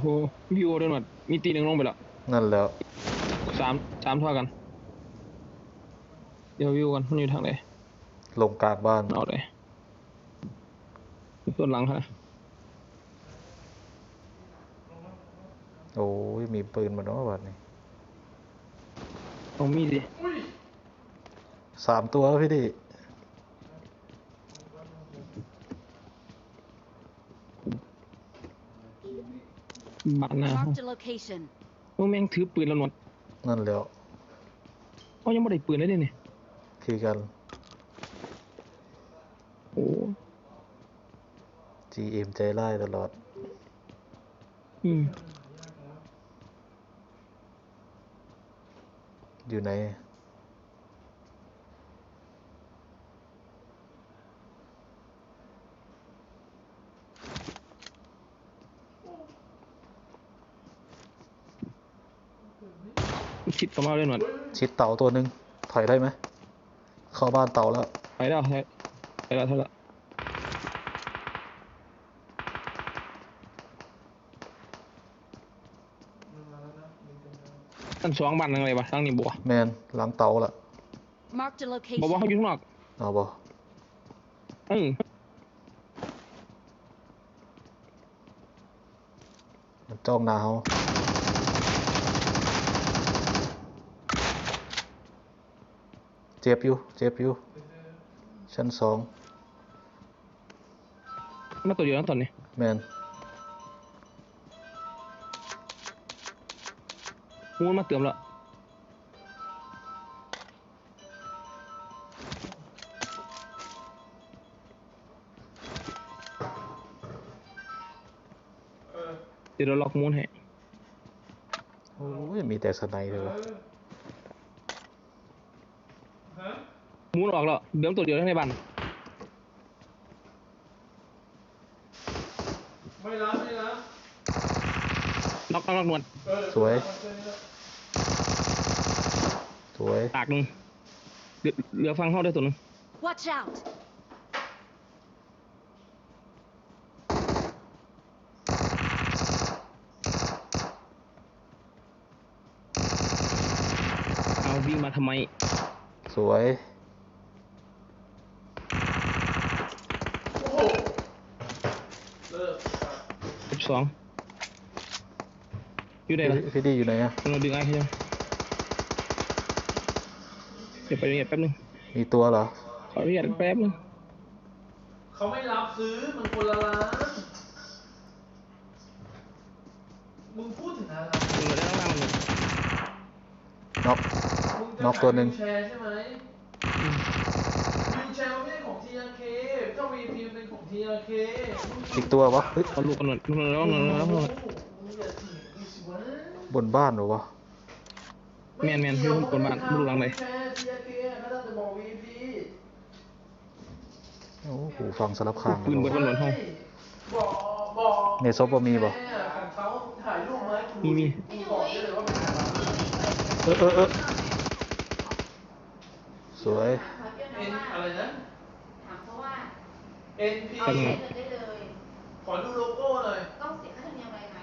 โหวิวด้วยหมดมีตีหนึ่งลงไปแล้วนั่นแล้วสามสามเท่ากัน เดี๋ยววิวกันมันอยู่ทางไหนลงกลางบ้านเอาเลยส่วนหลังฮะโอ้ยมีปืนมาเนาะบัดนี้เอามีดดิสามตัวพี่ดิ บาดหน้า Marked a location. โอ้แม่งถือปืนแล้วหนวดนั่นแล้วเขายังไม่ได้ปืนเลยเนี่ยคือกัน โอ้ GM ใจร้ายตลอด อืมอยู่ไหน คิดต่อมาเลยหนวดชิดเต่าตัวหนึ่งถอยได้ไหมเข้าบ้านเต่าแล้วไปแล้วไปไปแล้วเท่าไหร่ตั้นสองบันอะไรวะทั้งนี้บัวแมนหลังเต่าละ Marked a บอกว่าเขาอยู่ location. ข้างนอกเอาบ่อืมมันจ้องหนาเฮา เจ็บอยู่ เจ็บอยู่ ชั้นสองมาตัวเดียวนะตอนนี้แมนมูนมาเติมแล้วเดี๋ยวเราล็อกมูนให้ โอ้ย มีแต่สไนเลยวะ มูนออกแล้วเดิมตัวเดียวทั้งในบ้านไม่รับไม่รับล็อกล็อกล็อกนวลเออสวย สวยตากหนึ่งเหลือเหลือฟังเข้าได้ตัวหนึง Watch out. เอาวิ่งมาทำไม สวย โอ้โหเลิก สิบสองอยู่ไหนล่ะพี่พี่ดีอยู่ไหนอะเราดึงไอ้ให้ยังเดี๋ยวไปเรียนแป๊บนึงมีตัวเหรอขออนุญาตแป๊บนึงเขาไม่รับซื้อมันคนละร้านมึงพูดถึงอะไรดึงมาได้ข้างล่างเลยน็อกมึงจะน็อกตัวหนึ่งขายวิวแชร์ใช่ไหมวิวแชร์มันไม่ของ TRK เจ้า VP มันเป็นของ TRK อีกตัววะเฮ้ยเอาลูกกันหน่อยลูกกันหน่อยลูกกันหน่อยลูกกันหน่อย อย่าถีบอีสิวะบนบ้านเหรอวะแม่นแม่นอยู่บนบ้านไม่รู้หลังไหนวิวแชร์ TRK เขาต้องจะบอก VP โอ้โหฟังสลับข้างปืนเบิดเลยนหนห้อง บอกบอกในซบบ่มีบ่ แอ่านเขาถ่ายรูปไหมมีมี กูบอกได้เลยว่าเป็นใครเออเออเออสวย อ็นอะไรนะ ถามเขาว่า NP เอาเสียเงินได้เลยขอดูโลโก้หน่อย ต้องเสียค่าธรรมเนียมอะไรไหม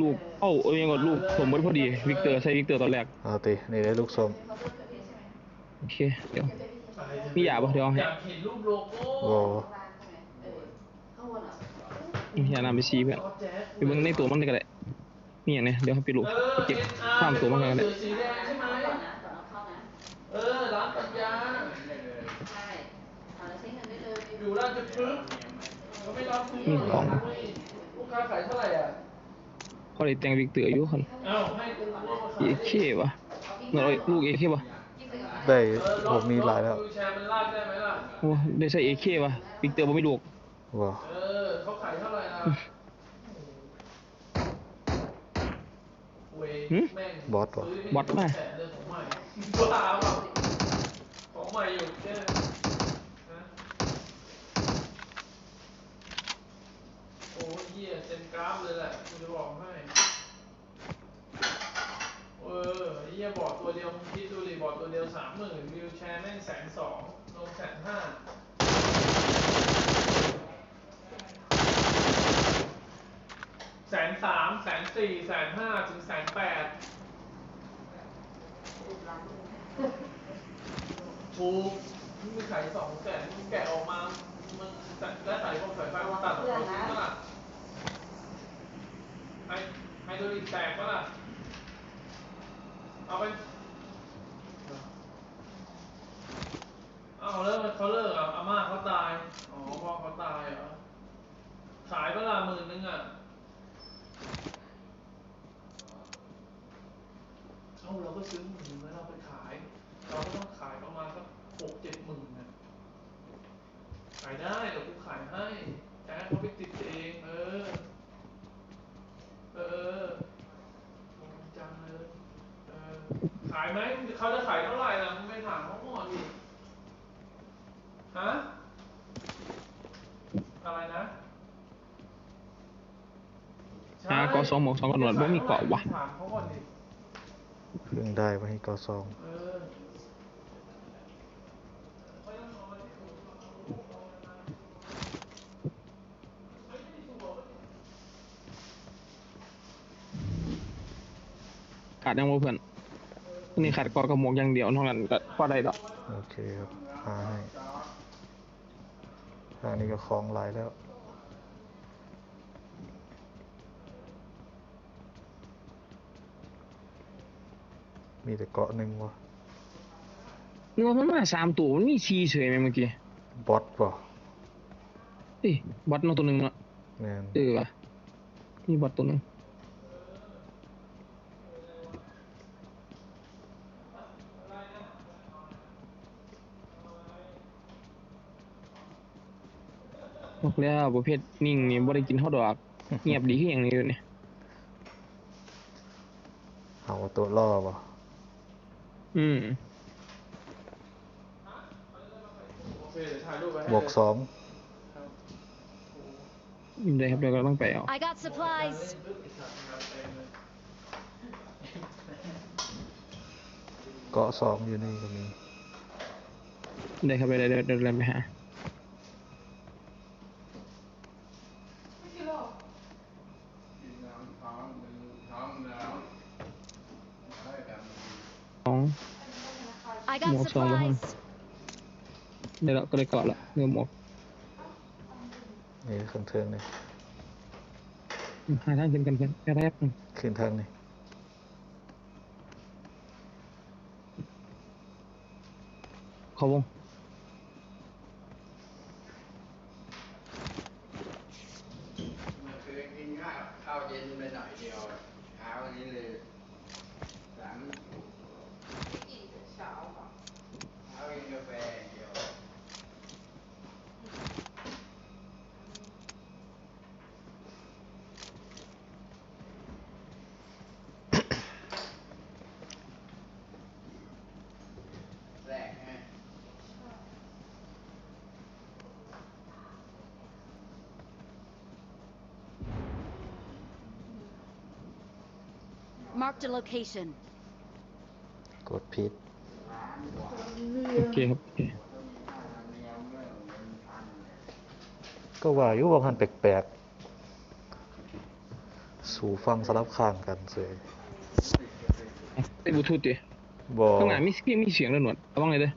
ลูกเอ้าเอ้ยยังกดลูกสมมติพอดีวิกเตอร์ใช่วิกเตอร์ตอนแรกเอาตินี่ได้ลูกส้มเขาเลือกเกิดเหตุใช่ไหมโอเคเดี๋ยว เกิดเหตุใช่ไหมมียาปะเดี๋ยวเอาให้ อยากเห็นรูปโลโก้โอ้บ้านใช่ไหมเออข้างบนเหรออย่านำไปชี้เพื่อนจอแจ๊สไปเบิ่งในตัวมันก็ได้นี่อย่างเนี้ยเดี๋ยวให้ไปลูกเออ ไปเก็บ NR ข้ามตัวมันก็ได้เสือสีแดงใช่ไหม ก่อนนะก่อนเอาเข้านะ เออ ร้านปัญญา ใช่เอาแล้วใช้เงินได้เลย อยู่ราชพฤกษ์เขาไม่รับซื้อมีของ ลูกค้าขายเท่าไหร่อะเขาได้แต่งวิกเตอร์อยู่คนเอ้าให้กูว่ามาขายเอเควะเงาลูกเอเควะได้เออผมมีหลายแล้ววิวแชร์มันลากได้ไหมล่ะ โอ้ได้ใส่เอเควะวิกเตอร์บ่ไม่ลูกว้าเออเขาขายเท่าไหร่ล่ะเว้ยหึแม่งบอสวะซื้บอสป่ะแสนเดือนของใหม่บ้าเปล่าของใหม่อยู่แค่ฮะโอ้ยเหี้ยเต็มกราฟเลยแหละกูจะบอกให้ เออไอ้เหี้ยบอร์ดตัวเดียวมึงคิดดูดิบอร์ดตัวเดียวสามหมื่นวิวแชร์แม่งแสนสองลงแสนห้าแสนสามแสนสี่แสนห้าถึงแสนแปดถูกมึงขายสองแสนมึงแกะออกมา มึงได้ใส่พวกสายไฟมาตัดออกมาทิ้งก็ล่ะ ไฮไฮโดรลิกแตกก็ล่ะ เอาไป เอาเลิกเขาเลิกอะอาม่าเขาตาย อ๋อพ่อเขาตายเหรอ ขายเวลาหมื่นนึงอะ เอาเราก็ซื้อหมื่นนึงแล้วเราไปขาย เราก็ต้องขายประมาณสักหกเจ็ดหมื่นนะขายได้เดี๋ยวกูขายให้แต่ให้เขาไปติดเอง เออ ออโอ้จังเลยเออขายไหมเขาจะขายเท่าไหร่ล่ะมึงไปถามเขาก่อนดิฮะอะไรนะหาเกาะสองหมวกสองกระหนวดบ่มีเกาะวะถามเขาก่อนดิ เพิ่งได้มาให้กอซอง เออ ขา ดยังบ่เพื่อนอันนี้ขาดเกาะกระหมวกอย่างเดียวนอกนั้นก็พอได้ดอกโอเคครับหาให้ทางนี้ก็คลองหลายแล้ว มีแต่เกาะหนึ่งวะนึกว่ามันมาสามตัวมันมีสี่เฉยไหมเมื่อกี้บอสป่ะเอ้ยบอทเนาะตัวหนึงเนาะแมน เออว่ะมีบอทตัวหนึง บอกแล้วประเภทนิ่งนี่บ่ได้กินข้าวดอก เงียบดีคืออย่างนี้อยู่เนี่ยเอาตัวล่อป่ะอืมโอเคเดี๋ยวถ่ายรูปไว้ให้บวกสองครับได้ครับเดี๋ยวก็ต้องไปเอา I got supplies. เกาะสองอยู่นี่ก็มี ได้ครับเดี๋ยวเดี๋ยวเดี๋ยวเดินไปหา สอง I got Một sòng đúng không? supplies. เดี๋ยวเราก็เลยเกาะละเริ่มออกนี่เครื่องเทิงนี่หาทางขึ้นกันเพื่อนแค่แรกขึ้นทางนี่เขาวงเมื่อคืนกินข้าวข้าวเย็นไปหน่อยเดียวเช้านี้เลยสามเช้ากินกาแฟอย่างเดียว แรกไง Marked a location. กดพิษโอเคครับโอเคก็ว่าอยู่ว่ามันแปลกๆ สู่ฟังสลับข้างกันเสยไอ้บลูทูธดิบอข้างหน้ามีเสียงมีเสียงแล้วหนวดระวังเลยเด้อ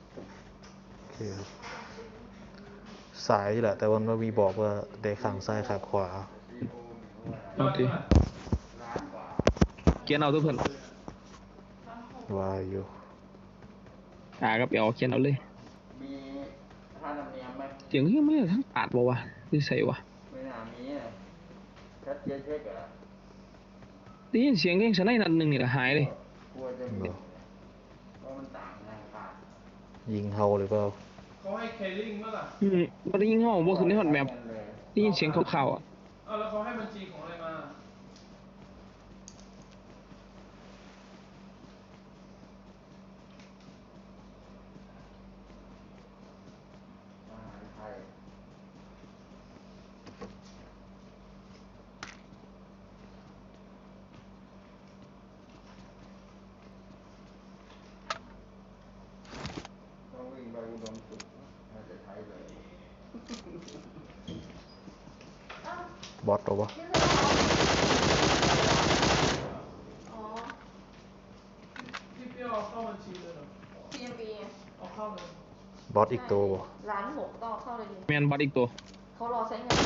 โอเคครับสายแหละ แต่วันว่ามีบอกว่าได้ข้างซ้ายข้างขวาเอาดิ เขียนเอาตัวเพื่อนว่าอยู่อ่าก็ไปเอาเขียนเอาเลยมีค่าธรรมเนียมไหมเสียงยังไม่ได้ทั้งปาดบอกว่าคือใส่วะไม่น่ามีนะชัดเจนเช็คเหรอได้ยินเสียงเร่งสไนนัดหนึ่งนี่ก็หายเลยกลัวจะมีเพราะมันต่างกันค่ะยิงเฮาหรือเปล่าเขาให้เคลิ่งเมื่อไหร่อืมบ่ได้ยินห้องบ่ขึ้นในฮอตแมปได้ยินเสียงข่าวๆอะอ้าวแล้วเขาให้บัญชีของ บอสตัววะบอสอีกตัวร้านหกต้องเข้าเลยเมียนบอสอีกตัวเขารอใช้งิน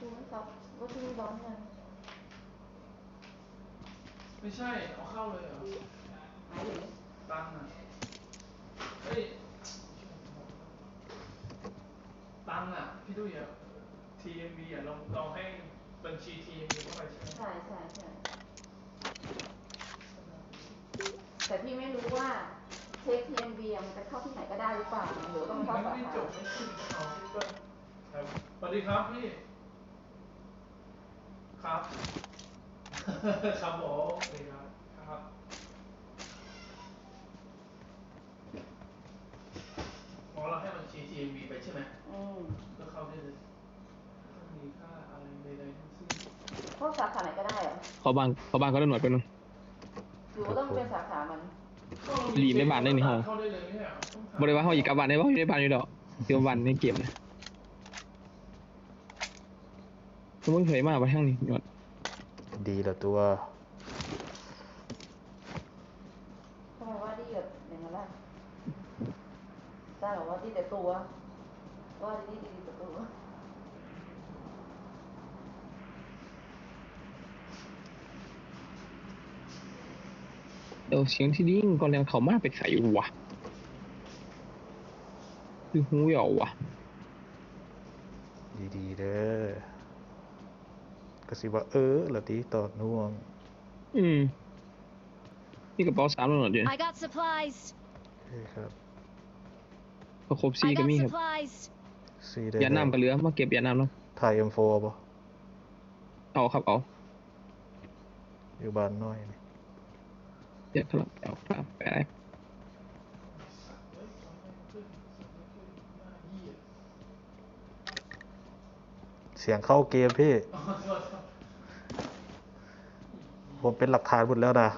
ดูไหมครับรถที่ร้อนยังไม่ใช่ เอาเข้าเลยเหรอตังนะเฮ้ย ตังค์อะพี่ดุ้ยอะ TMB อะเราเราให้บัญชี TMB เข้าไปใช่ไหมใช่ใช่ใช่แต่พี่ไม่รู้ว่าเช็ค TMB อะมันจะเข้าที่ไหนก็ได้หรือเปล่าหรือต้องเข้าไม่สาได้ขาจบไม่ขึ้นเอาพี่เปิ้ลครับสวัสดีครับพี่ ครับ ครับผมสวัสดีครับครับ อ๋อเราให้บัญชี TMB ไปใช่ไหมอืมก็เข้าได้เลยไม่ต้องมีค่าอะไรใดๆทั้งสิ้นเข้าสาขาไหนก็ได้เหรอเขาบ้านเขาบ้านก็ได้หน่วยไปนึง หรือว่าต้องเป็นสาขามันก็เรรีบในบ้านได้นี่ห้องเข้าได้เลยไม่ใช่เหรอต้องถมบริวารเขาอีกกับบ้านได้ว่าอยู่ในบ้านอยู่ดอกเดี๋ยวบ้านในเกมนะสมมติเคยมาไปทางนี้ยอดดีละตัว ทำไมว่าดีแบบอย่างนั้นล่ะได้เหรอว่าดีแต่ตัว ว่าดีดีดีแต่ตัว เดี๋ยวเสียงที่ดิ้ งก่อนแล้วเขามาไปใส่วะคือหูเหยาวะดีๆเด้อก็สิว่าเออละติตอดน่วง อืม นี่กระเป๋าสามแล้วหน่อยเดี๋ยว I got supplies. โอเคครับ พอครบซี I ก็ got มีครับ supplies. ซีได้ยาน้ำก็เหลือมาเก็บยาน้ำเนาะถ่าย M4 บ่เอาครับเอาอยู่บ้านน้อยนี่เดี๋ยวครับเอาครับไปได้เสียงเข้าเกมพี่อ๋อโทษครับผมเป็นหลักฐานหมดแล้วนะ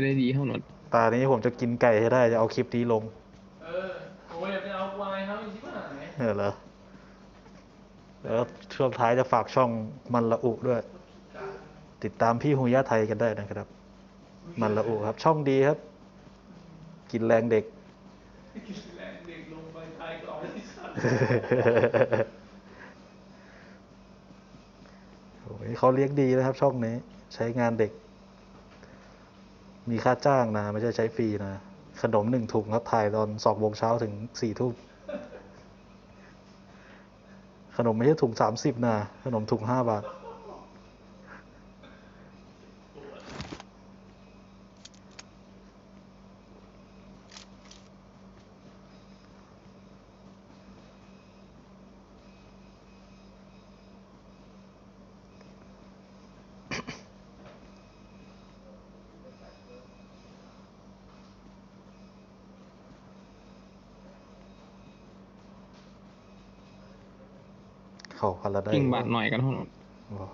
จะได้ดีเท่าหน่อยตานี้ผมจะกินไก่ให้ได้จะเอาคลิปนี้ลง เออโอ้ยอย่าไปเอาวายครับอีกที่ไหนเออเหรอแล้วช่วงท้ายจะฝากช่องมันละอุด้วย ติดตามพี่ฮูย่าไทยกันได้นะครับ มันละอุครับ ช่องดีครับ กินแรงเด็กกินแรงเด็กลงไปตายก่อนที่สัตว์โอ้ยเขาเลี้ยงดีนะครับ ช่องนี้ ใช้งานเด็ก มีค่าจ้างนะ ไม่ใช่ใช้ฟรีนะ ขนมหนึ่งถุงครับถ่ายตอนสองโมงเช้าถึงสี่ทุ่มขนมไม่ใช่ถุงสามสิบนะ ขนมถุงห้าบาท เขาพาราไดกิ่งบาทหน่อยกันเท่านั้นบ่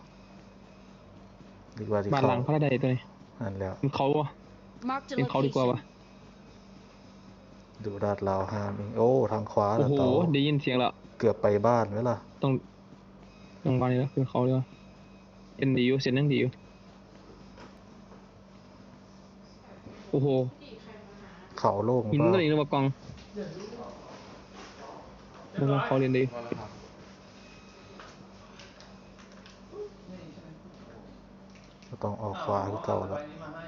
ดีกว่าที่บาทเขาหลังพระได้ตัวนี้อันแล้วเป็นเขาวะ Marked a เป็นเขาดีกว่า location. ปะดูดาดลาวห้ามอีกโอ้ทางขวาโอ้แล้วโหเตาได้ยินเสียงแล้วเกือบไปบ้านไหมล่ะต้องต้องบ้านนี้แล้วคือเขาเลยวะเอ็นดีอยู่เสียงนั่งดีอยู่โอ้โหเขาโล่งหินบ้าตัวนี้นึกว่ากองนึกว่าเขาเรียนดี ต้องออกขวาคือเก่าแล้แล้ววนี้มาให้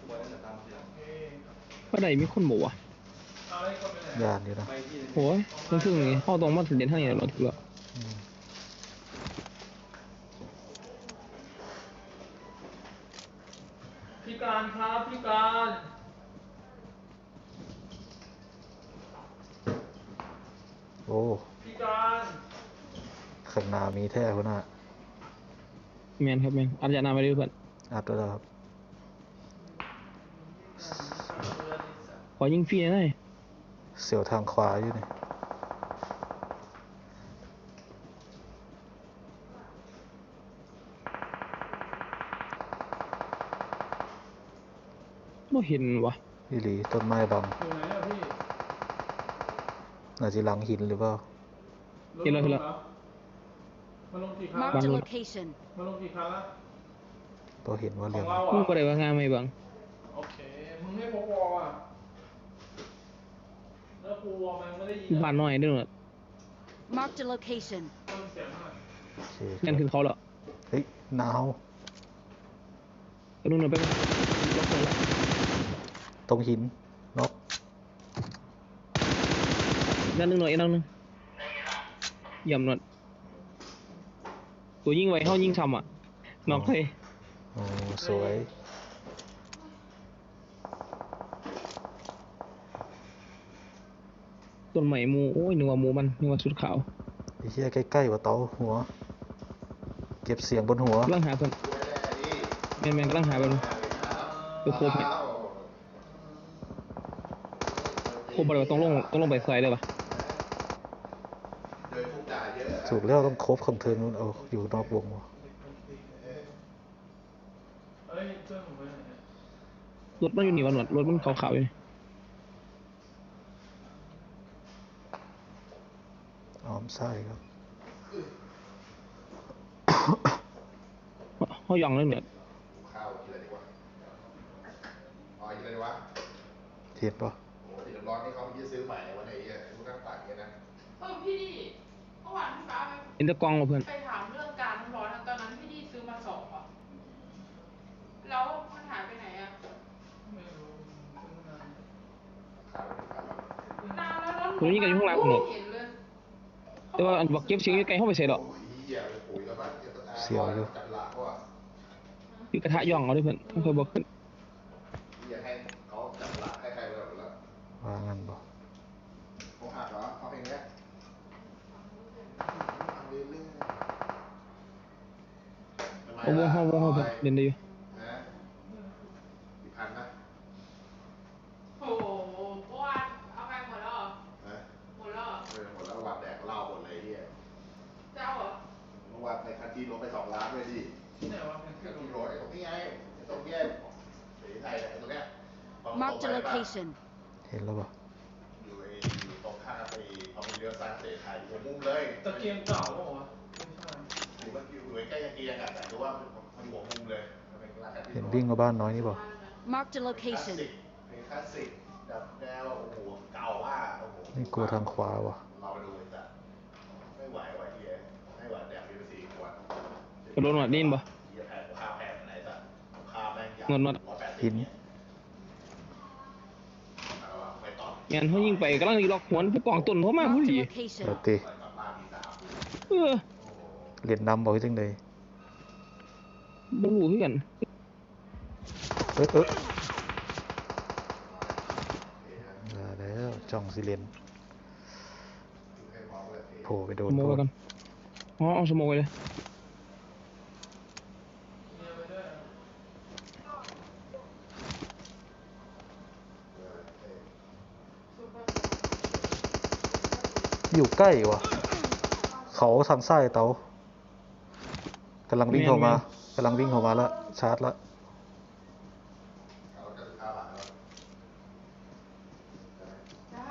โอเคว่าใดมีคนบอกว่ะเอาไอ้คนไปไหนยานอยู่นะโอ้ยมันคืออย่างงี้เข้าตรงมาถึงเด่นทางนี้เราถูกแล้วอืมพี่การครับพี่การโอ้พี่การข้างหน้ามีแท้คนน่ะ แมนครับแมนอาจารย์นำไปด้วยเพื่อนอัดด้วยแล้วครับขอยิงฟรีหน่อยเสียวทางขวาอยู่นี่ไม่เห็นวะอีหลีต้นไม้บังอยู่ไหนอะพี่ อาจจะหลังหินหรือเปล่า เห็นแล้วเห็นแล้ว มันลงกี่คัน Marked a Bang. location. มาลงกี่คันละพอเห็นว่าขเรื่อองงเรามึงอะก็ได้ว่างานไหมบังโอเค มึงไม่พกวอลอะแล้วกูวอลมันไม่ได้ยินบ้านน้อยเด้วยหนวด Marked a location. ต้นเสียงอะโอเคงั้นคือเขาเหรอเฮ้ยหนาวไปนู่นหน่อยไปนู่นล็อกคนละตรงหินนกด้านหนึงหน่อยอีกด้านหนึงเยี่ยมหนวด ตัวยิงไว้เขายิงซ้ำอะนอกเลยโอ้สวย ต้นใหม่มู โอ้ยนึกว่ามูมันนึกว่าชุดขาวไอ้เหี้ยใกล้ๆว่าเตาหัว เก็บเสียงบนหัว กำลังหาเพิ่นแม่นแม่นกำลังหาเพิ่นไปโคบเนี่ยโคบอะไรวะต้องลงต้องลงไปใส่เลยปะ ถูกแล้วต้องครบคอนเทนต์นู้นเอาอยู่นอกวงวะเฮ้ยเพื่อนผมไปไหนเนี่ยรถมันอยู่นี่วะหนวดรถมันขาวๆอยู่นี่อ้อมไส้ครับเขาย่องเลยหนวดข้าวกินอะไรดีกว่าอ๋อกินอะไรดีวะเทียนปะโอ้โหสีน้ำร้อนนี่เขาเพิ่งจะซื้อใหม่วันไหนเอะพวกนั่งตักเนี่ยนะเออพี่ดีเมื่อ วานพี่ฟ้าไปเอ็นเตอร์กล้องมาเพื่อน ไปถามเรื่องการน้ำร้อนอะตอนนั้นพี่ดีซื้อมาสองอะ แล้วมันหายไปไหนอะ ไม่รู้เพิ่งนานข้าวข้าวนานแล้วแล้วหตัวนี้ก็อยู่ข้างหลังหนวดเห็นเลยแต่ว่าอันบอกเก็บเสียงอยู่ไกลเข้าไปใส่ดอกโอ้ยเหี้ยไปปุ๋ยแล้วบ้างเดี๋ยวต้องเสียวอยู่จัดหลักเขาอะคือกระทะย่องเอาด้วยเพื่อนไม่เคยบอกขึ้น เหี้ยให้เขาจัดหลักให้ใครไปหมดแล้ว ว่างั้นปะ ผมหักเหรอเอาเพลงเนี้ยเอาเรื่อย ๆทำไมเอา หัวมุมเลยมันเป็นร้านที่เห็นวิ่งมาบ้านน้อยนี่ปะ Marked a คลาสสิ location. กเพลงคลาสสิกแบบแนวโอ้โหเก่ามากโอ้โหนี่กลัวทางขวาวะเราไปดูไอ้สัตว์ไม่ไหวไหวเฮียไม่ไหวแดกมีไปสี่ขวดกระโดดหนวดนี่เห็นปะ เฮียแพงข้าวแพงไหนสัตว์ข้าวแม่งยาวหนวดหนวด ร้อยแปดสิบหินเอาอะไปต่อ งานเขายิงไปกำลังล็อกหัวไปกล่องต้นเขามาพอ Marked ดี a เอ location. อตีไปกลับบ้านมีสามเออ เหรียญนำบอกให้จังเลย บ่รู้คือกันเอ๊ะเอ๊ะมาแล้วจ้องสิเลนโผล่ไปโดสนโมกโทไว้ษกันอ๋อเอาสโมกไว้เลยเนี่ยไปด้วยอะอยู่ใกล้วะเขาทางซ้ายเตากำลังวิ่งเข้ามา กำลังวิ่งเข้ามาแล้วชาร์จแล้วเอาจะสิบห้าบาทแล้วได้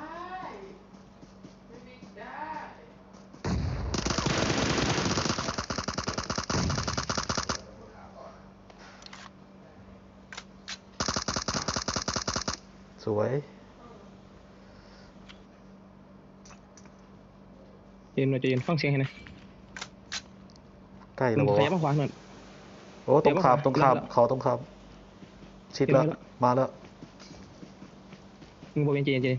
ไม่บิ๊กได้สวยเย็นหน่อยใจเย็นฟังเสียงให้หนะใกล้มัแล้นวขวะยับมาขวาหน่อย โอ้ตรงขามเดี๋ยวตรงขามเดี๋ยวเขาตรงขามชิดเดี๋ยวแล้วเดี๋ยวมาแล้ว มึงบอกเย็นใจเย็นใจเย็น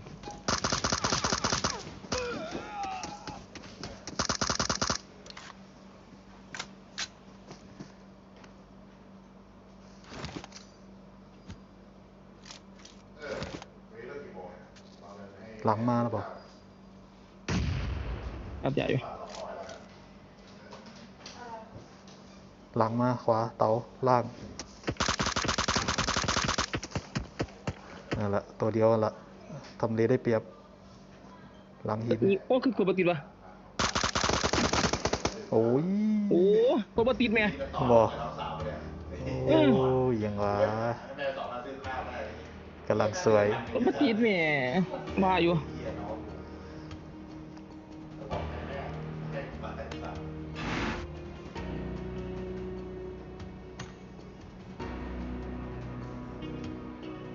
เออวันนี้เลิกกี่โมงเนี่ยเอาเงินให้หลังมาแล้วบอกอัดใหญ่อยู่ หลังมาขวาเตาล่างนั่นแหละตัวเดียวนั่นละทำเลได้เปรียบ หลังหินนี่โอ้คือกดปติดวะโอ้ยโอ้กดปติดแม่บอน้องสาวเนี่ยโอ้ยยังวะให้แม่สอนมาซื้อข้าวได้กำลังสวยกดปติดแม่บ้าอยู่เ